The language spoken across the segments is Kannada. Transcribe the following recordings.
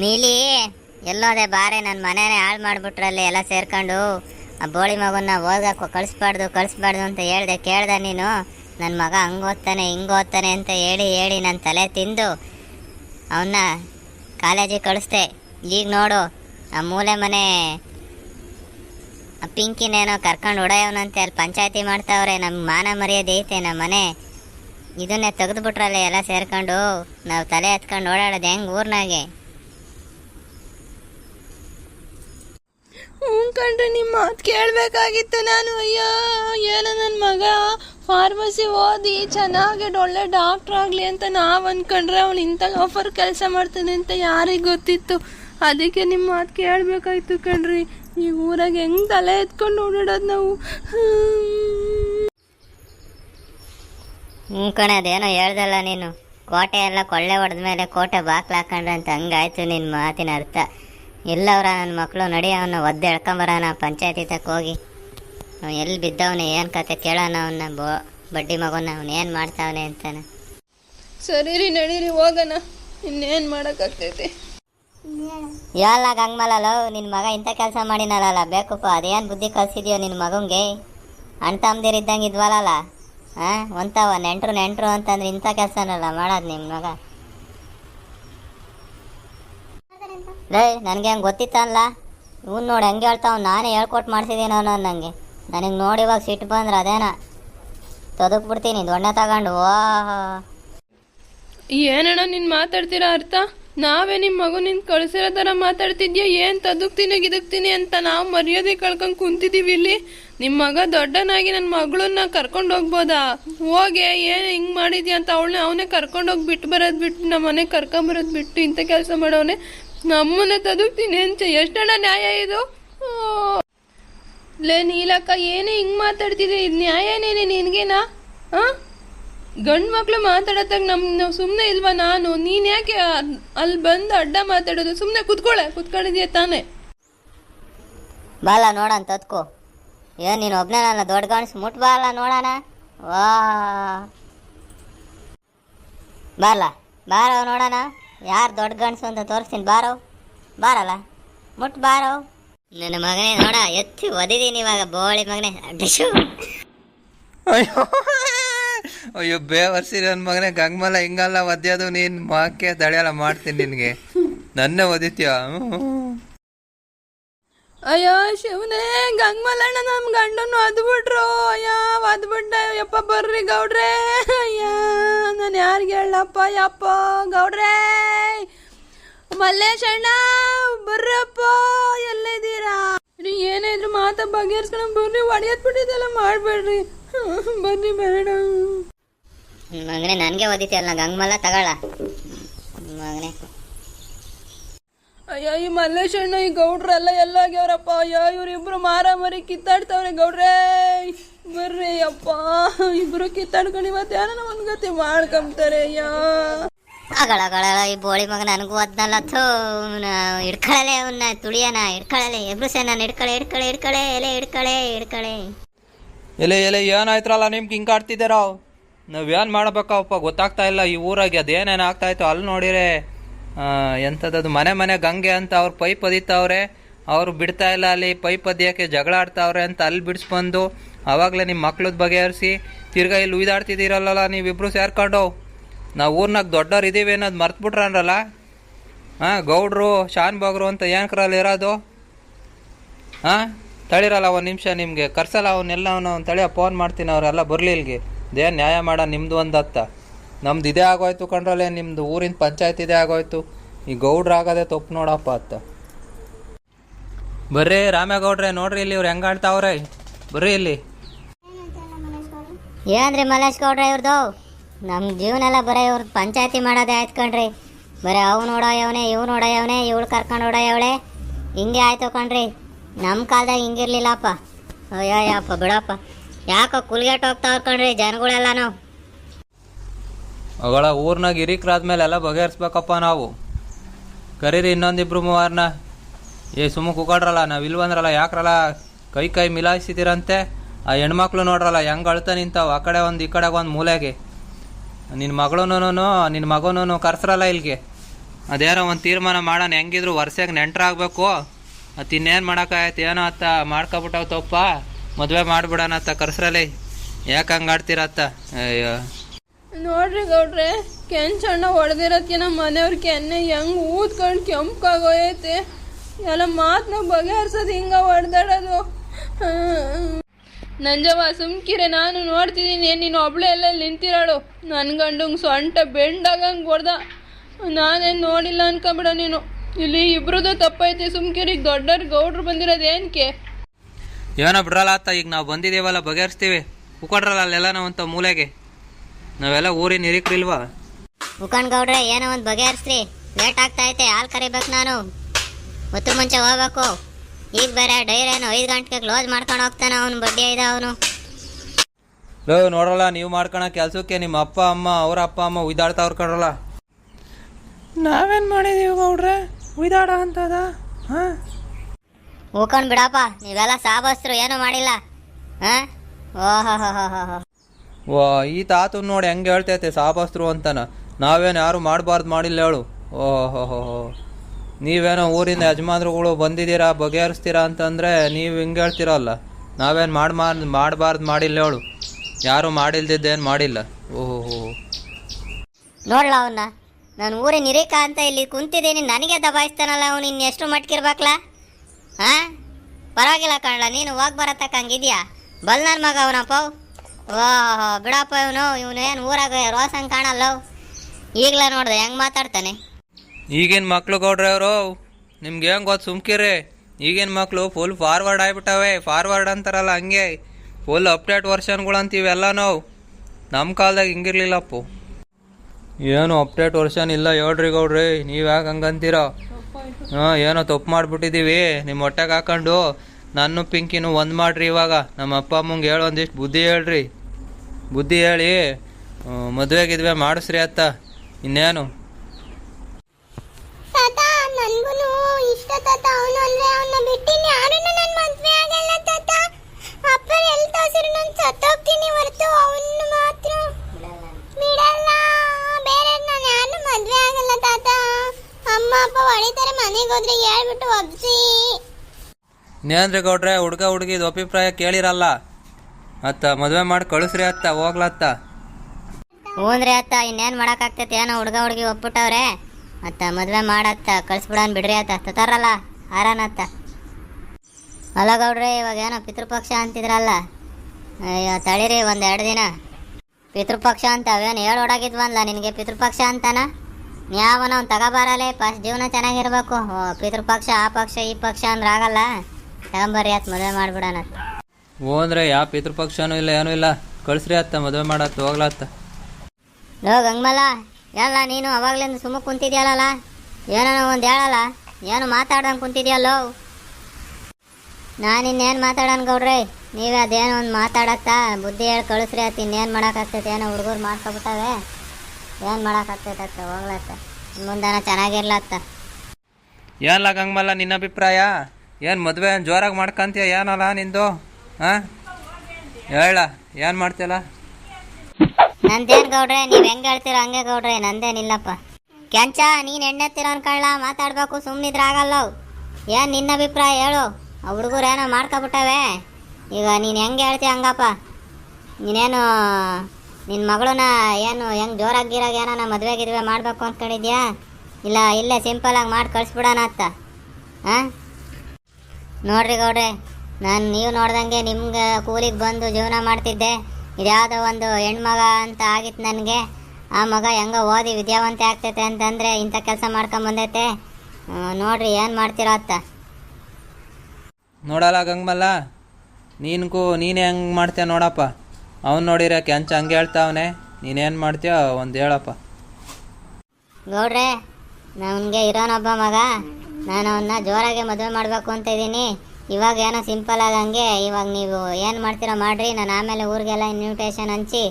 ನೀಲಿ, ಎಲ್ಲೋದೆ ಬಾರೆ ನನ್ನ ಮನೇನೆ ಹಾಳು ಮಾಡಿಬಿಟ್ರಲ್ಲಿ ಎಲ್ಲ ಸೇರ್ಕೊಂಡು ಆ ಬೋಳಿ ಮಗನ್ನ ಓದಕ್ಕೆ ಕಳಿಸ್ಬಾರ್ದು ಕಳಿಸ್ಬಾರ್ದು ಅಂತ ಹೇಳ್ದೆ, ಕೇಳ್ದೆ ನೀನು. ನನ್ನ ಮಗ ಹಂಗೆ ಓದ್ತಾನೆ ಹಿಂಗೆ ಓದ್ತಾನೆ ಅಂತ ಹೇಳಿ ಹೇಳಿ ನನ್ನ ತಲೆ ತಿಂದು ಅವನ್ನ ಕಾಲೇಜಿಗೆ ಕಳಿಸ್ದೆ. ಈಗ ನೋಡು, ಆ ಮೂಲೆ ಮನೆ ಆ ಪಿಂಕಿನೇನೋ ಕರ್ಕೊಂಡು ಹೊಡೆಯವನಂತೆ ಅಲ್ಲಿ ಪಂಚಾಯತಿ ಮಾಡ್ತಾವ್ರೆ ನಮ್ಮ ಮಾನ ಮರ್ಯಾದೆ ಐತೆ ನಮ್ಮ ಮನೆ. ಇದನ್ನೇ ತೆಗೆದುಬಿಟ್ರಲ್ಲ ಎಲ್ಲ ಸೇರ್ಕೊಂಡು, ನಾವು ತಲೆ ಎತ್ಕೊಂಡು ಓಡಾಡೋದು ಹೆಂಗೆ ಊರ್ನಾಗೆ? ಹ್ಞೂ ಕಣ್ರಿ ನಿಮ್ಮ ಮಾತು ಕೇಳಬೇಕಾಗಿತ್ತು ನಾನು. ಅಯ್ಯೋ, ಏನೋ ನನ್ನ ಮಗ ಫಾರ್ಮಸಿ ಓದಿ ಚೆನ್ನಾಗಿ ಒಳ್ಳೆ ಡಾಕ್ಟ್ರ್ ಆಗಲಿ ಅಂತ ನಾವು ಅಂದ್ಕೊಂಡ್ರೆ ಅವನು ಇಂಥ ಆಫರ್ ಕೆಲಸ ಮಾಡ್ತಾನೆ ಅಂತ ಯಾರಿಗೆ ಗೊತ್ತಿತ್ತು? ಅದಕ್ಕೆ ನಿಮ್ಮ ಮಾತು ಕೇಳಬೇಕಾಯ್ತು ಕಣ್ರಿ. ಈ ಊರಾಗೆ ಹೆಂಗೆ ತಲೆ ಎತ್ಕೊಂಡು ಓಡಾಡೋದು ನಾವು? ಹ್ಞೂ ಕಣ, ಅದೇನೋ ಹೇಳ್ದಲ್ಲ ನೀನು. ಕೋಟೆ ಎಲ್ಲ ಕೊಳ್ಳೆ ಹೊಡೆದ ಮೇಲೆ ಕೋಟೆ ಬಾಕ್ಲಾಕಂಡ್ರೆ ಅಂತ ಹಂಗಾಯ್ತು ನಿನ್ನ ಮಾತಿನ ಅರ್ಥ. ಎಲ್ಲವ್ರ ನನ್ನ ಮಕ್ಕಳು ನಡಿ ಅವನ್ನ ಒದ್ದೆ ಎಳ್ಕೊಂಬರೋಣ ಪಂಚಾಯತಿ ತಕ್ಕ ಹೋಗಿ. ಅವ್ನು ಎಲ್ಲಿ ಬಿದ್ದವನೆ ಏನು ಕತೆ ಕೇಳೋಣ ಅವನ್ನ ಬೋ ಬಡ್ಡಿ ಮಗನ ಅವ್ನು ಏನು ಮಾಡ್ತಾವನೆ ಅಂತಾನೆ. ಸರಿ ರೀ ನಡೀರಿ ಹೋಗೋಣ. ಇನ್ನೇನು ಮಾಡೋಕ್ಕಾಗ್ತೈತಿ? ಯಾವಾಗ ಹಂಗಲ್ಲ ನಿನ್ನ ಮಗ ಇಂಥ ಕೆಲಸ ಮಾಡಿನಲ್ಲ ಬೇಕಪ್ಪ ಅದೇನು ಬುದ್ಧಿ ಕಲ್ಸಿದ್ಯೋ ನಿನ್ನ ಮಗಂಗೆ? ಅಣ್ಣ ತಮ್ಮದಿರಿದ್ದಂಗೆ ಇದ್ವಲ್ಲಲ್ಲ ಹಾಂ ಒಂತವ ನೆಂಟ್ರು ನೆಂಟ್ರು ಅಂತಂದ್ರೆ ಇಂಥ ಕೆಲಸನಲ್ಲ ಮಾಡೋದು ನಿಮ್ಮ ಮಗ. ಲೇ, ನನಗೆ ಹಂಗೆ ಗೊತ್ತಿತ್ತಲ್ಲ? ಇವ್ನು ನೋಡಿ ಹಂಗೆ ಹೇಳ್ತಾವ, ನಾನೇ ಹೇಳ್ಕೊಟ್ಟು ಮಾಡ್ಸಿದ್ದೀನಿ ಅವನು ನನಗೆ ನನಗೆ ನೋಡಿ ಇವಾಗ ಸಿಟ್ಟು ಬಂದ್ರೆ ಅದೇನ? ತೊದಕ್ಬಿಡ್ತೀನಿ, ದೊಣ್ಣೆ ತಗೊಂಡು, ಓಹ್. ಏನಣ್ಣ ನೀನು ಮಾತಾಡ್ತೀರಾ ಅರ್ಥ? ನಾವೇ ನಿಮ್ಮ ಮಗು ನಿನ್ ಕಳ್ಸಿರೋ ಥರ ಮಾತಾಡ್ತಿದ್ಯಾ? ಏನು ತದುಕ್ತೀನಿ, ಗಿದಕ್ತೀನಿ ಅಂತ ನಾವು ಮರ್ಯಾದೆ ಕಳ್ಕೊಂಡು ಕುಂತಿದ್ದೀವಿ ಇಲ್ಲಿ? ನಿಮ್ಮ ಮಗ ದೊಡ್ಡನಾಗಿ ನನ್ನ ಮಗಳನ್ನ ಕರ್ಕೊಂಡು ಹೋಗ್ಬೋದಾ? ಹೋಗಿ, ಏನು ಹಿಂಗೆ ಮಾಡಿದ್ಯಾ ಅಂತ ಅವಳನ್ನ ಅವನೇ ಕರ್ಕೊಂಡು ಹೋಗಿ ಬಿಟ್ಟು ಬರೋದು ಬಿಟ್ಟು ನಮ್ಮ ಮನೆಗೆ ಕರ್ಕೊಂಬರೋದು ಬಿಟ್ಟು ಇಂಥ ಕೆಲಸ ಮಾಡೋನೆ ನಮ್ಮನ್ನ ತದುಕ್ತೀನಿ ಅಂತ ಎಷ್ಟಣ್ಣ ನ್ಯಾಯ ಇದು. ಲೇ ನೀಲಕ್ಕ, ಏನೇ ಹಿಂಗೆ ಮಾತಾಡ್ತಿದ್ರೆ ಇದು ನ್ಯಾಯನೇನೆ ನಿನಗೇನಾ? ಹಾಂ ಗಂಡು ಮಕ್ಳು ಮಾತಾಡತ್ತಾಗ ನಮ್, ನಾವು ಸುಮ್ಮನೆ ಇಲ್ವಾ ನಾನು? ನೀನ್ ಯಾಕೆ ಅದ್- ಅಲ್ಲಿ ಬಂದು ಅಡ್ಡ ಮಾತಾಡೋದು? ಸುಮ್ಮನೆ ಕುತ್ಕೊಳ್ಳೆ ಕುತ್ಕೊಂಡಿದ್ಯಾ ತಾನೇ? ಬಾಲ ನೋಡೋಣ ತತ್ಕೋ. ಏ ನೀನು ಒಬ್ಬನೇ ನನ್ನ ದೊಡ್ಡ ಗಣಸು ಮುಟ್ ಬಾಲ ನೋಡೋಣ? ವಾ ಬಾಲ ಬಾಲ ನೋಡೋಣ? ಯಾರು ದೊಡ್ಡ ಗಂಡಸು ಅಂತ ತೋರಿಸ್ತೀನಿ, ಬಾರೋ. ಬಾರಲ್ಲ? ಮುಟ್ ಬಾರೋ. ನನ್ನ ಮಗನೇ ನೋಡ, ಎತ್ತಿ ಒದಿದೀನಿ ಇವಾಗ, ಬೋಳಿ ಮಗನೇ. ಡಿಶು ಅಯ್ಯೋ ಅಯ್ಯೋ ಬೇವರ್ಸಿ ನನ್ನ ಮಗನೇ, ಗಂಗಮಲ ಹಿಂಗಲ್ಲ ಒದ್ಯೋದು, ನೀನು ಮಾಕೆ ತಡೆಯಲ್ಲ ಮಾಡ್ತೀನಿ ನಿನಗೆ. ನನ್ನೇ ಒದಿತ್ಯ? ಅಯ್ಯೋ, ಶಿವನೇ ಗಂಗಮಲ್ಲಣ್ಣ ನಮ್ ಗಂಡನು ಅದ್ಬಿಟ್ರು. ಅಯ್ಯ ಅದ್ಬಿಟ್ಟ ಯಪ್ಪ ಬರ್ರಿ ಗೌಡ್ರೆ. ಅಯ್ಯ, ನಾನು ಯಾರಿಗೆ ಹೇಳಪ್ಪ, ಯಪ್ಪ ಗೌಡ್ರೆ. ಮಲ್ಲೇಶ್ ಅಣ್ಣ, ಬರ್ರಪ್ಪ, ಎಲ್ಲಿದ್ದೀರಾ? ನೀ ಏನೇ ಮಾತ ಬಗೆಹರಿಸ್ಕೊಂಡು ಬರ್ರಿ ಒಡೆಯತ್ ಬಿಟ್ಟಿದ್ದೆಲ್ಲ ಮಾಡ್ಬೇಡ್ರಿ. ಬರ್ರಿ, ಬೇಡ. ಮಗನೇ ನನಗೆ ಒದಿತಿಯಲ್ಲ ಗಂಗಮಲ್ಲ ತಗೊಳ್ಳ. ಮಗನೇ ಅಯ್ಯೋ ಈ ಮಲ್ಲೇಶಣ್ಣ ಈ ಗೌಡ್ರೆಲ್ಲ ಎಲ್ಲಾಗ್ಯವ್ರಪ್ಪ ಅಯ್ಯೋ ಇವ್ರಿಬ್ರು ಮಾರಾಮರಿ ಕಿತ್ತಾಡ್ತಾವ್ರೆ ಗೌಡ್ರೇ. ಬರ್ರಿ ಅಪ್ಪ. ಇಬ್ರು ಕಿತ್ತಾಡ್ಕೊಂಡು ಇವತ್ತು ಯಾರನ್ನ ಒಂದ್ ಗತಿ ಮಾಡ್ಕೊಂತಾರೆ ಅಯ್ಯೋ. ಅಗಳಗಳ ಅಗಳ ಈ ಬೋಳಿ ಮಗ ನನಗೂ ಅದ್ನಲ್ಲ ಥೂ. ಹಿಡ್ಕೊಳ್ಳಲೆ ಅವನ್ನ ತುಳಿಯನ ಹಿಡ್ಕೊಳ್ಳಲೆ ಎಬ್ರುಸೆ ನಾನು ಹಿಡ್ಕಳೆ ಹಿಡ್ಕಳೆ ಹಿಡ್ಕಳೆ ಎಲೆ ಇಡ್ಕಳೆ ಹಿಡ್ಕಳೆ. ಎಲೆ ಎಲೆ ಏನಾಯ್ತ್ರಲ್ಲ ನಿಮ್ಗೆ ಹಿಂಗೆ ಆಡ್ತಿದ್ದೀರಾ ನಾವು ಏನು ಮಾಡ್ಬೇಕಪ್ಪ ಗೊತ್ತಾಗ್ತಾ ಇಲ್ಲ. ಈ ಊರಾಗೆ ಅದೇನೇನು ಆಗ್ತಾ ಇತ್ತು ಅಲ್ಲಿ ನೋಡಿರೆ. ಎಂಥದ್ದು ಮನೆ ಮನೆ ಗಂಗೆ ಅಂತ ಅವ್ರು ಪೈಪ್ ಒದಿತಾವ್ರೆ ಅವರು ಬಿಡ್ತಾ ಇಲ್ಲ ಅಲ್ಲಿ, ಪೈಪ್ ಒದಿಯೋಕ್ಕೆ ಜಗಳ ಆಡ್ತಾವ್ರೆ ಅಂತ ಅಲ್ಲಿ ಬಿಡಿಸ್ಬಂದು ಆವಾಗಲೇ ನಿಮ್ಮ ಮಕ್ಳದ್ ಬಗೆಹರಿಸಿ ತಿರ್ಗಾ ಇಲ್ಲಿ ಉಯ್ದಾಡ್ತಿದ್ದೀರಲ್ಲ ನೀವಿಬ್ರು ಸೇರ್ಕೊಂಡು. ನಾವು ಊರ್ನಾಗ ದೊಡ್ಡವ್ರು ಇದ್ದೀವಿ ಅನ್ನೋದು ಮರ್ತ್ಬಿಟ್ರನ್ರಲ್ಲ ಹಾಂ ಗೌಡ್ರು, ಶಾನ್ ಬಾಗ್ರು ಅಂತ ಏನಕ್ರಲ್ಲಿ ಇರೋದು? ಹಾಂ ತಳಿರಲ್ಲ ಒಂದು ನಿಮಿಷ ನಿಮಗೆ, ಕರ್ಸಲ್ಲ ಅವನ್ನೆಲ್ಲ ಅವನು ತಳಿಯ ಫೋನ್ ಮಾಡ್ತೀನಿ ಅವರೆಲ್ಲ ಬರಲಿ ಇಲ್ಲಿಗೆ. ದೇ ನ್ಯಾಯ ಮಾಡ ನಿಮ್ಮದು ಒಂದು ಹತ್ತ. ನಮ್ದು ಇದೇ ಆಗೋಯ್ತು ಕಂಡ್ರಲ್ಲೇ ನಿಮ್ಮದು ಊರಿನ ಪಂಚಾಯತ್ ಇದೇ ಆಗೋಯ್ತು. ಈ ಗೌಡ್ರು ಆಗೋದೇ ತಪ್ಪು ನೋಡಪ್ಪ ಅತ್ತ. ಬರ್ರಿ ರಾಮೇಗೌಡ್ರೆ, ನೋಡ್ರಿ ಇಲ್ಲಿ ಇವ್ರು ಹೆಂಗೆ ಬರ್ರಿ ಇಲ್ಲಿ. ಏನ್ರಿ ಮಲ್ಲೇಶ್ ಗೌಡ್ರ ಇವ್ರದು? ನಮ್ಮ ಜೀವನ ಎಲ್ಲ ಬರೀ ಇವ್ರ ಪಂಚಾಯತಿ ಮಾಡೋದೇ ಆಯ್ತು ಕಣ್ರಿ. ಬರೀ ಅವ್ ನೋಡೋಯವನೇ, ಇವ್ ನೋಡೋಯವನೇ, ಇವಳು ಕರ್ಕೊಂಡು ಓಡೋಯವಳೆ ಹಿಂಗೆ ಆಯ್ತು ಕಣ್ರಿ. ನಮ್ಮ ಕಾಲದಾಗ ಹಿಂಗಿರ್ಲಿಲ್ಲಪ್ಪ. ಅಯ್ಯಪ್ಪ ಬಿಡಪ್ಪ. ಯಾಕೋ ಕುಲ್ಗೆಟ್ ಹೋಗ್ತಾವ್ರ ಕಣ್ರಿ ಜನಗಳೆಲ್ಲನೂ. ಅಗಳ ಊರ್ನಾಗ ಹಿರೀಕ್ರಾದ್ಮೇಲೆ ಎಲ್ಲ ಬಗೆಹರಿಸ್ಬೇಕಪ್ಪ ನಾವು. ಕರೀರಿ ಇನ್ನೊಂದಿಬ್ರು ಮೂವಾರನ್ನ ಏ, ಸುಮ್ಮ ಕುಕಾಡ್ರಲ್ಲ ನಾವು ಇಲ್ವಂದ್ರಲ್ಲ ಯಾಕ್ರಲ್ಲ? ಕೈ ಕೈ ಮಿಲಾಯಿಸಿದಿರಂತೆ. ಆ ಹೆಣ್ಮಕ್ಳು ನೋಡ್ರಲ್ಲ, ಹೆಂಗೆ ಅಳ್ತಾ ನಿಂತಾವ, ಆ ಕಡೆ ಒಂದು, ಈ ಕಡೆಗೆ ಒಂದು ಮೂಲೆಗೆ. ನಿನ್ನ ಮಗಳೂನು ನಿನ್ನ ಮಗನೂ ಕರ್ಸ್ರಲ್ಲ ಇಲ್ಲಿಗೆ ಅದೇನೋ ಒಂದು ತೀರ್ಮಾನ ಮಾಡೋಣ, ಹೆಂಗಿದ್ರು ವರ್ಷಕ್ಕೆ ನೆಂಟ್ರಾಗಬೇಕು ಮತ್ತು ಇನ್ನೇನು ಮಾಡೋಕ್ಕಾಯ್ತು ಏನೋ ಅತ್ತ ಮಾಡ್ಕೊಬಿಟ್ಟವ ತಪ್ಪ. ಮದುವೆ ಮಾಡಿಬಿಡೋಣ ಅತ್ತ, ಕರ್ಸ್ರಲ್ಲಿ. ಯಾಕೆ ಹಂಗೆ ಆಡ್ತೀರತ್ತ? ಅಯ್ಯೋ. ನೋಡ್ರಿ ಗೌಡ್ರೆ ಕೆಂಚಣ್ಣ ಹೊಡೆದಿರೋದ್ಕಿನ ಮನೆಯವ್ರ ಕೆನ್ನೆ, ಹೆಂಗ್ ಊದ್ಕೊಂಡು ಕೆಂಪಾಗೋಯೈತೆ ಎಲ್ಲ ಮಾತನ್ನ ಬಗೆಹರಿಸೋದು ಹಿಂಗ ಹೊಡೆದಾಡೋದು. ನಂಜವ್ವ, ಸುಮ್ಕಿರೆ, ನಾನು ನೋಡ್ತಿದ್ದೀನಿ ನೀನು ಒಬ್ಳೆ ಎಲ್ಲ ನಿಂತಿರಾಳು. ನನ್ನ ಗಂಡಂಗೆ ಸೊಂಟ ಬೆಂಡಾಗಂಗೆ ಹೊಡ್ದ. ನಾನೇನು ನೋಡಿಲ್ಲ ಅನ್ಕೊಂಬಿಡ ನೀನು. ಇಲ್ಲಿ ಇಬ್ರದ್ದು ತಪ್ಪೈತೆ ಸುಮ್ಕಿರಿಗೆ ದೊಡ್ಡವ್ರ ಗೌಡ್ರು ಬಂದಿರೋದು ಏನಕ್ಕೆ ಏನೋ ಬಿಡ್ರಲ್ಲ ಅತ್ತ, ಈಗ ನಾವು ಬಂದಿದ್ದೇವಲ್ಲ ಬಗೆಹರಿಸ್ತೀವಿ. ಉಕೊಡ್ರಲ್ಲ ಅಲ್ಲೆಲ್ಲ ನಾವಂತ ಮೂಲೆಗೆ. ನಾವೆಲ್ಲ ಊರಿನ ಹಿರಿಕ್ರಿಲ್ವಾ? ಮುಖಂಡ್ ಗೌಡ್ರೆ ಏನೋ ಒಂದು ಬಗೆಹರಿಸ್ರಿ. ಲೇಟ್ ಆಗ್ತಾ ಐತೆ ಹಾಲು ಕರಿಬೇಕು ನಾನು. ಹೊತ್ತು ಮುಂಚೆ ಹೋಗ್ಬೇಕು. ಈಗ ಬೇರೆ ಡೈರಿ ಏನು ಐದು ಗಂಟೆಗೆ ಕ್ಲೋಸ್ ಮಾಡ್ಕೊಂಡು ಹೋಗ್ತಾನೆ ಅವನು ಬಡ್ಡಿ ಐದ ಅವನು. ಲೋ ನೋಡ್ರಲ್ಲ ನೀವು ಮಾಡ್ಕೊಳ ಕೆಲಸಕ್ಕೆ ನಿಮ್ಮ ಅಪ್ಪ ಅಮ್ಮ ಅವ್ರ ಅಪ್ಪ ಅಮ್ಮ ಉಯ್ದಾಡ್ತಾವ್ರ ಕಣ್ರಲ್ಲ ನಾವೇನು ಮಾಡಿದೀವಿ ಗೌಡ್ರೆ? ಉಯ್ದಾಡ ಅಂತದ? ಹಾಂ? ಉಳ್ಕೊಂಡು ಬಿಡಪ್ಪ ನೀವೆಲ್ಲ ಸಾಬಸ್ತರು ಏನೂ ಮಾಡಿಲ್ಲ. ಹಾಂ? ಓಹೋ ಹೋ ಹೋ ಹೋ ಹೋ ವಾ ಈ ತಾತು ನೋಡಿ ಹೆಂಗೆ ಹೇಳ್ತೈತೆ, ಸಾಬಾಸ್ತ್ರು ಅಂತಾನ. ನಾವೇನು ಯಾರು ಮಾಡಬಾರ್ದು ಮಾಡಿಲ್ಲ ಹೇಳು. ಓಹೋ ಹೋ ಹೋ ನೀವೇನೋ ಊರಿಂದ ಯಜಮಾನ್ರುಗಳು ಬಂದಿದ್ದೀರಾ, ಬಗೆಹರಿಸ್ತೀರಾ ಅಂತಂದರೆ ನೀವು ಹಿಂಗೆ ಹೇಳ್ತಿರಲ್ಲ. ನಾವೇನು ಮಾಡಿ, ಮಾಡಬಾರ್ದು ಮಾಡಿಲ್ಲ ಹೇಳು. ಯಾರು ಮಾಡಿಲ್ದಿದ್ದೇನು ಮಾಡಿಲ್ಲ. ಓಹೋ ನೋಡ್ಲ ಅವನ್ನ ನಾನು ಊರಿನ ನಿರೇಕ ಅಂತ ಇಲ್ಲಿ ಕುಂತಿದ್ದೀನಿ, ನನಗೆ ದಬಾಯಿಸ್ತಾನಲ್ಲ ಅವನು ಇನ್ನು ಎಷ್ಟು ಮಟ್ಕಿರ್ಬೇಕಲ್ಲ ಹಾಂ? ಪರವಾಗಿಲ್ಲ ಕಾಣಲ್ಲ ನೀನು ಹೋಗಿ ಬರತಕ್ಕ ಹಂಗಿದ್ಯಾ ಬಲ್ ನನ್ನ ಮಗ ಅವನಪ್ಪ ಓಹ್ ಬಿಡಪ್ಪ ಇವನು ಇವನು ಏನು ಊರಾಗ ರೋಸಂಗೆ ಕಾಣಲ್ಲ ಈಗಲೇ ನೋಡ್ದೆ, ಹೆಂಗೆ ಮಾತಾಡ್ತಾನೆ? ಈಗಿನ ಮಕ್ಳು ಗೌಡ್ರೆ ಅವರು? ನಿಮ್ಗೆ ಹೆಂಗೆ ಗೊತ್ತು ಸುಮ್ಕಿರಿ? ಈಗಿನ ಮಕ್ಳು ಫುಲ್ ಫಾರ್ವರ್ಡ್ ಆಗಿಬಿಟ್ಟವೆ ಫಾರ್ವರ್ಡ್ ಅಂತಾರಲ್ಲ ಹಂಗೆ. ಫುಲ್ ಅಪ್ಡೇಟ್ ವರ್ಷನ್ಗಳು ಅಂತೀವೆಲ್ಲ ನಾವು ನಮ್ಮ ಕಾಲದಾಗ ಹಿಂಗಿರ್ಲಿಲ್ಲಪ್ಪು. ಏನು ಅಪ್ಡೇಟ್ ವರ್ಷನ್ ಇಲ್ಲ ಹೇಳ್ರಿ ಗೌಡ್ರಿ, ನೀವು ಯಾಕೆ ಹಂಗಂತೀರೋ? ಹಾಂ, ಏನೋ ತಪ್ಪು ಮಾಡಿಬಿಟ್ಟಿದ್ದೀವಿ ನಿಮ್ಮ ಹೊಟ್ಟೆಗೆ ಹಾಕೊಂಡು ನಾನು ಪಿಂಕಿನೂ ಒಂದು ಮಾಡ್ರಿ ಇವಾಗ. ನಮ್ಮ ಅಪ್ಪ ಅಮ್ಮಂಗೆ ಹೇಳೋ ಒಂದಿಷ್ಟು ಬುದ್ಧಿ ಹೇಳ್ರಿ. ಬುದ್ಧಿ ಹೇಳಿ ಮದುವೆ ಗಿದ್ವೆ ಮಾಡಿಸ್ರಿ ಅತ್ತ. ಇನ್ನೇನು? ನೇಂದ್ರ ಗೌಡ್ರೆ ಹುಡುಗ ಹುಡುಗಿದ ಅಭಿಪ್ರಾಯ ಕೇಳಿರಲ್ಲ. ಅತ್ತ, ಮದುವೆ ಮಾಡಿ ಕಳಿಸ್ರಿ ಅತ್ತ ಹೋಗ್ಲತ್ತ ಹ್ಞೂನ್ರಿ ಅತ್ತ, ಇನ್ನೇನು ಮಾಡೋಕ್ಕಾಗ್ತೈತೆ ಏನೋ ಹುಡುಗ ಹುಡುಗಿ ಒಪ್ಬಿಟ್ಟವ್ರೆ. ಅತ್ತ, ಮದುವೆ ಮಾಡತ್ತ ಕಳ್ಸ್ಬಿಡೋನ್ ಬಿಡ್ರಿ ಅತ್ತ ತತಾರಲ್ಲ ಆರಾನತ್ತ ಅಲ್ಲ ಗೌಡ್ರಿ, ಇವಾಗ ಏನೋ ಪಿತೃಪಕ್ಷ ಅಂತಿದ್ರಲ್ಲ. ಅಯ್ಯೋ ತಳಿರಿ ಒಂದು ಎರಡು ದಿನ. ಪಿತೃಪಕ್ಷ ಅಂತ ಅವೇನು ಹೇಳಿ ಓಡಾಗಿದ್ವಲ್ಲ, ನಿನಗೆ ಪಿತೃಪಕ್ಷ ಅಂತಾನ? ಯಾವನ ಅವ್ನು ತಗೋಬಾರಲ್ಲೇ ಫಸ್ಟ್ ಜೀವನ ಚೆನ್ನಾಗಿರ್ಬೇಕು. ಪಿತೃಪಕ್ಷ, ಆ ಪಕ್ಷ, ಈ ಪಕ್ಷ ಅಂದ್ರೆ ಆಗಲ್ಲ ತಗೊಂಬರ್ರಿ ಅತ್, ಮದುವೆ ಮಾಡ್ಬಿಡೋಣ ಓ ಅಂದ್ರೆ ಯಾವ ಪಿತೃಪಕ್ಷನೂ ಇಲ್ಲ ಏನೂ ಇಲ್ಲ. ಕಳಿಸ್ರಿ ಅತ್ತ ಮದುವೆ ಮಾಡತ್ತ ಹೋಗ್ಲತ್ತ ಲೋ ಗಂಗಮಲ ಎಲ್ಲ ನೀನು ಅವಾಗ್ಲಿಂದ ಸುಮ್ಮ ಕುಂತಿದ್ಯಾಲಲ್ಲ ಏನೋ ಒಂದು ಹೇಳಲ್ಲ? ಏನು ಮಾತಾಡ್ದಂಗೆ ಕುಂತಿದ್ಯಲ್ಲೋ? ನಾನು ಇನ್ನೇನು ಮಾತಾಡೋಣ ಗೌಡ್ರಿ? ನೀವೇ ಅದೇನೋ ಒಂದು ಮಾತಾಡತ್ತಾ? ಬುದ್ಧಿ ಹೇಳಿ ಕಳಿಸ್ರಿ ಅತ್ತ ಇನ್ನೇನು ಮಾಡೋಕ್ಕಾಗ್ತೈತೆ? ಏನೋ ಹುಡುಗರು ಮಾಡ್ಕೊಬಿಟ್ಟವೆ. ಏನು ಮಾಡೋಕ್ಕಾಗ್ತೈತೆ ಅತ್ತ ಹೋಗ್ಲತ್ತ ಮುಂದಾನ ಚೆನ್ನಾಗಿರ್ಲತ್ತ ಏನಲ್ಲ ಗಂಗಮಲ್ಲ ನಿನ್ನ ಅಭಿಪ್ರಾಯ? ಏನು ಮದುವೆ ಜೋರಾಗಿ ಮಾಡ್ಕಂತೀಯ ಏನಲ್ಲ ನಿಂದು? ಹೇಳ, ಏನು ಮಾಡ್ತೀಯಲ್ಲ? ನಂದೇನ್ ಗೌಡ್ರೆ ನೀವು ಹೆಂಗೆ ಹೇಳ್ತೀರೋ ಹಂಗೆ ಗೌಡ್ರೆ, ನಂದೇನಿಲ್ಲಪ್ಪ. ಕೆಂಚ, ನೀನು ಎಣ್ಣೆತ್ತಿರೋ ಅನ್ಕೊಳ್ಳ, ಮಾತಾಡ್ಬೇಕು ಸುಮ್ಮನಿದ್ರೆ ಆಗಲ್ಲ ಏನು ನಿನ್ನ ಅಭಿಪ್ರಾಯ ಹೇಳು. ಆ ಹುಡುಗರು ಏನೋ ಮಾಡ್ಕೊಬಿಟ್ಟವೆ. ಈಗ ನೀನು ಹೆಂಗೆ ಹೇಳ್ತೀಯ ಹಂಗಪ್ಪ? ನೀನೇನು ನಿನ್ನ ಮಗಳನ್ನ ಏನು, ಹೆಂಗೆ ಜೋರಾಗಿ ಗೀರಾಗಿ ಏನೋ ಮದುವೆ ಗಿದ್ವೆ ಮಾಡಬೇಕು ಅಂದ್ಕೊಂಡಿದ್ಯಾ ಇಲ್ಲ, ಇಲ್ಲೇ ಸಿಂಪಲಾಗಿ ಮಾಡಿ ಕಳಿಸ್ಬಿಡೋಣ ಅತ್ತ ಹಾಂ? ನೋಡ್ರಿ ಗೌಡ್ರೆ ನಾನು ನೀವು ನೋಡ್ದಂಗೆ ನಿಮ್ಗೆ ಕೂಲಿಗೆ ಬಂದು ಜೀವನ ಮಾಡ್ತಿದ್ದೆ. ಇದ್ಯಾವುದೋ ಒಂದು ಹೆಣ್ಮಗ ಅಂತ ಆಗಿತ್ತು ನನಗೆ. ಆ ಮಗ ಹೆಂಗೋ ಓದಿ ವಿದ್ಯಾವಂತೆ ಆಗ್ತೈತೆ ಅಂತಂದರೆ ಇಂಥ ಕೆಲಸ ಮಾಡ್ಕೊಂಬಂದೈತೆ ನೋಡ್ರಿ ಏನು ಮಾಡ್ತೀರೋ ಅತ್ತ. ನೋಡಲ್ಲ ಗಂಗಮಲ್ಲ? ನೀನ್ಗೂ ನೀನು ಹೆಂಗೆ ಮಾಡ್ತೀಯ ನೋಡಪ್ಪ. ಅವ್ನು ನೋಡಿರ ಕೆಂಚ ಹಂಗೆ ಹೇಳ್ತಾವನೆ ನೀನೇನು ಮಾಡ್ತೀಯ ಒಂದು ಹೇಳಪ್ಪ. ಗೌಡ್ರೆ ನನಗೆ ಇರೋನೊಬ್ಬ ಮಗ. ನಾನು ಅವನ್ನ ಜೋರಾಗಿ ಮದುವೆ ಮಾಡಬೇಕು ಅಂತ ಇದ್ದೀನಿ ಇವಾಗ ಏನೋ ಸಿಂಪಲ್ ಆಗಂಗೆ ಇವಾಗ ನೀವು ಏನು ಮಾಡ್ತೀರೋ ಮಾಡಿರಿ. ನಾನು ಆಮೇಲೆ ಊರಿಗೆಲ್ಲ ಇನ್ವಿಟೇಷನ್ ಹಂಚಿ,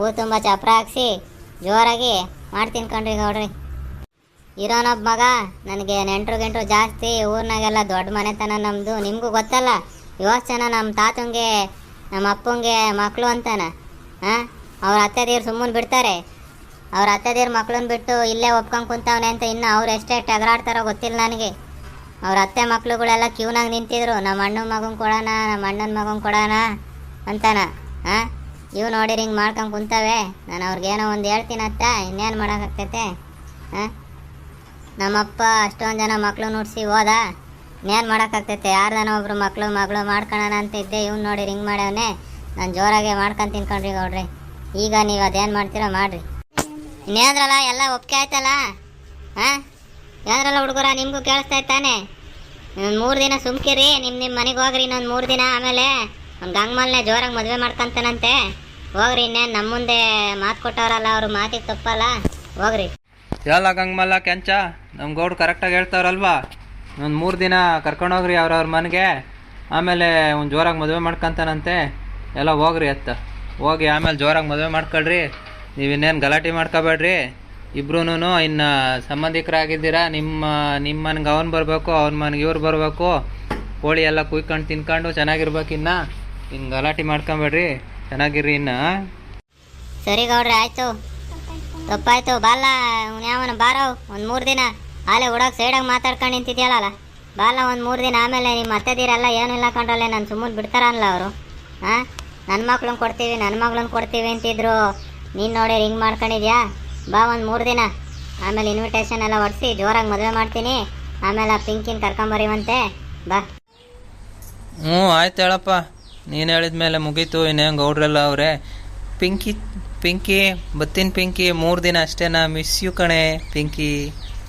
ಊರು ತುಂಬ ಚಪ್ರ ಹಾಕ್ಸಿ, ಜೋರಾಗಿ ಮಾಡ್ತೀನಿ ಕಣ್ರಿ ಗೌಡ್ರಿ. ಇರೋನೊಬ್ಬ ಮಗ, ನನಗೆ ನೆಂಟರು ಗೆಂಟರು ಜಾಸ್ತಿ, ಊರಿನಾಗೆಲ್ಲ ದೊಡ್ಡ ಮನೆತನ ನಮ್ಮದು ನಿಮಗೂ ಗೊತ್ತಲ್ಲ ಜನ ನಮ್ಮ ತಾತಂಗೆ ನಮ್ಮ ಅಪ್ಪಂಗೆ ಮಕ್ಕಳು ಅಂತಾನೆ ಹಾಂ ಅವ್ರ ಅತ್ತೆ ದೇವ್ರು ಸುಮ್ಮನೆ ಬಿಡ್ತಾರೆ. ಅವ್ರ ದೇವ್ರ ಮಕ್ಳನ್ನ ಬಿಟ್ಟು ಇಲ್ಲೇ ಒಪ್ಕೊಂಡು ಕುಂತವನೆ ಅಂತ ಇನ್ನು ಅವ್ರು ಎಷ್ಟೇ ಟಗರಾಡ್ತಾರೋ ಗೊತ್ತಿಲ್ಲ ನನಗೆ. ಅವ್ರ ಅತ್ತೆ ಮಕ್ಳುಗಳೆಲ್ಲ ಕ್ಯೂನಾಗ ನಿಂತಿದ್ರು, ನಮ್ಮ ಅಣ್ಣನ ಮಗನ್ ಕೊಡೋಣ, ನಮ್ಮ ಅಣ್ಣನ ಮಗನ್ ಕೊಡೋಣ ಅಂತಾನ. ಹಾಂ ಇವು ನೋಡಿರಿ ಹಿಂಗೆ ಮಾಡ್ಕೊಂಡು ಕುಂತವೆ. ನಾನು ಅವ್ರಿಗೇನೋ ಒಂದು ಹೇಳ್ತೀನಿ ಅತ್ತ, ಇನ್ನೇನು ಮಾಡೋಕ್ಕಾಗ್ತೈತೆ? ಹಾಂ ನಮ್ಮಪ್ಪ ಅಷ್ಟೊಂದು ಜನ ಮಕ್ಳು ನುಡ್ಸಿ ಹೋದ. ಇನ್ನೇನು ಮಾಡೋಕ್ಕಾಗ್ತೈತೆ? ಯಾರ್ದಾನ ಒಬ್ರು ಮಕ್ಕಳು ಮಗಳು ಮಾಡ್ಕೊಳ್ಳೋಣ ಅಂತ ಇದ್ದೆ, ಇವ್ನು ನೋಡಿ ಹಿಂಗೆ ಮಾಡ್ಯವನೇ. ನಾನು ಜೋರಾಗೆ ಮಾಡ್ಕೊಂಡು ತಿನ್ಕೊಂಡ್ರಿ ಗೌಡ್ರಿ. ಈಗ ನೀವು ಅದೇನು ಮಾಡ್ತೀರೋ ಮಾಡಿರಿ. ಇನ್ನೇಂದ್ರಲ್ಲ, ಎಲ್ಲ ಒಪ್ಪಿಗೆ ಆಯ್ತಲ್ಲ? ಹಾಂ ಏನರಲ್ಲ ಹುಡುಗರ, ನಿಮಗೂ ಕೇಳಿಸ್ತಾ ಇತ್ತಾನೆ ಮೂರು ದಿನ ಸುಮ್ಕಿರಿ ನಿಮ್ಮ ನಿಮ್ಮ ಮನೆಗೆ ಹೋಗ್ರಿ, ಇನ್ನೊಂದು ಮೂರು ದಿನ ಆಮೇಲೆ ಒಂದು ಗಂಗಮಲ್ನೆ ಜೋರಾಗಿ ಮದುವೆ ಮಾಡ್ಕೊಂತಾನಂತೆ. ಹೋಗ್ರಿ ಇನ್ನೇನು ನಮ್ಮ ಮುಂದೆ ಮಾತು ಕೊಟ್ಟವರಲ್ಲ, ಅವ್ರ ಮಾತಿಗೆ ತಪ್ಪಲ್ಲ. ಹೋಗ್ರಿ. ಎಲ್ಲ ಗಂಗಮಲ್ಲ ಕೆಂಚ ನಮ್ಮ ಗೌಡ್ ಕರೆಕ್ಟಾಗಿ ಹೇಳ್ತಾವ್ರಲ್ವಾ ಒಂದು ಮೂರು ದಿನ ಕರ್ಕೊಂಡೋಗ್ರಿ ಅವ್ರವ್ರ ಮನೆಗೆ. ಆಮೇಲೆ ಒಂದು ಜೋರಾಗಿ ಮದುವೆ ಮಾಡ್ಕೊಂತಾನಂತೆ. ಎಲ್ಲ ಹೋಗ್ರಿ ಅತ್ತ. ಹೋಗಿ ಆಮೇಲೆ ಜೋರಾಗಿ ಮದುವೆ ಮಾಡ್ಕೊಳ್ರಿ. ನೀವು ಇನ್ನೇನು ಗಲಾಟೆ ಮಾಡ್ಕೋಬೇಡ್ರಿ. ಇಬ್ರು ಇನ್ನು ಸಂಬಂಧಿಕರಾಗಿದ್ದೀರಾ? ನಿಮ್ಮ ನಿಮ್ಮ ಮನ್ಗೆ ಅವ್ನು ಬರಬೇಕು, ಅವ್ನ ಮನೆಗೆ ಇವ್ರು ಬರಬೇಕು. ಕೋಳಿ ಎಲ್ಲ ಕುಯ್ಕೊಂಡು ತಿನ್ಕೊಂಡು ಚೆನ್ನಾಗಿರ್ಬೇಕು ಇನ್ನು. ಹಿಂಗೆ ಗಲಾಟೆ ಮಾಡ್ಕೊಂಬೇಡ್ರಿ. ಚೆನ್ನಾಗಿರ್ರಿ ಇನ್ನು. ಸರಿ ಗೌಡ್ರಿ, ಆಯ್ತು. ತಪ್ಪಾಯ್ತು. ಬಾಲ ಯಾವನ ಬಾರೋ, ಒಂದು ಮೂರು ದಿನ. ಆಲೆ ಹುಡೋಕೆ ಸೈಡಾಗಿ ಮಾತಾಡ್ಕೊಂಡು ನಿಂತಿದ್ಯಲ್ಲ ಬಾಲ ಒಂದು ಮೂರು ದಿನ ಆಮೇಲೆ ನಿಮ್ಮ ಅತ್ತೆದಿರೆಲ್ಲ ಏನಿಲ್ಲ ಕಂಡ್ರಲ್ಲೇ, ನಾನು ಸುಮ್ಮನೆ ಬಿಡ್ತಾರಲ್ಲ ಅವರು. ಹಾಂ ನನ್ನ ಮಕ್ಳನ್ನ ಕೊಡ್ತೀವಿ ನನ್ನ ಮಗಳನ್ನ ಕೊಡ್ತೀವಿ ಅಂತಿದ್ರು. ನೀನು ನೋಡಿ ಹಿಂಗೆ ಮಾಡ್ಕೊಂಡಿದ್ಯಾ? ಬಾ ಒಂದು ಮೂರು ದಿನ. ಆಮೇಲೆ ಇನ್ವಿಟೇಷನ್ ಎಲ್ಲ ಹೊಡ್ಸಿ ಜೋರಾಗಿ ಮದುವೆ ಮಾಡ್ತೀನಿ. ಆಮೇಲೆ ಆ ಪಿಂಕಿನ ಕರ್ಕೊಂಬರೀವಂತೆ ಬಾ. ಹ್ಞೂ ಆಯ್ತು ಹೇಳಪ್ಪ. ನೀನು ಹೇಳಿದ ಮೇಲೆ ಮುಗೀತು. ಇನ್ನೇನು ಗೌಡ್ರಲ್ಲ ಅವರೇ. ಪಿಂಕಿ ಪಿಂಕಿ ಬತ್ತಿನ ಪಿಂಕಿ ಮೂರು ದಿನ ಅಷ್ಟೇನಾ ಮಿಸ್ ಯು ಕಣೆ ಪಿಂಕಿ.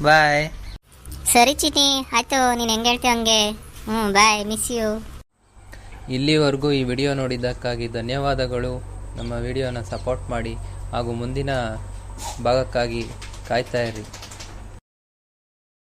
ಬಾಯ್ ಸರಿ ಚೀಟಿ ಆಯಿತು. ನೀನು ಹೆಂಗೆ ಹೇಳ್ತೀವಿ ಹಂಗೆ. ಹ್ಞೂ ಬಾಯ್ ಮಿಸ್ ಯು ಇಲ್ಲಿವರೆಗೂ ಈ ವಿಡಿಯೋ ನೋಡಿದ್ದಕ್ಕಾಗಿ ಧನ್ಯವಾದಗಳು. ನಮ್ಮ ವಿಡಿಯೋನ ಸಪೋರ್ಟ್ ಮಾಡಿ. ಹಾಗೂ ಮುಂದಿನ ಭಾಗಕ್ಕಾಗಿ ಕಾಯ್ತಾ ಇರಿ.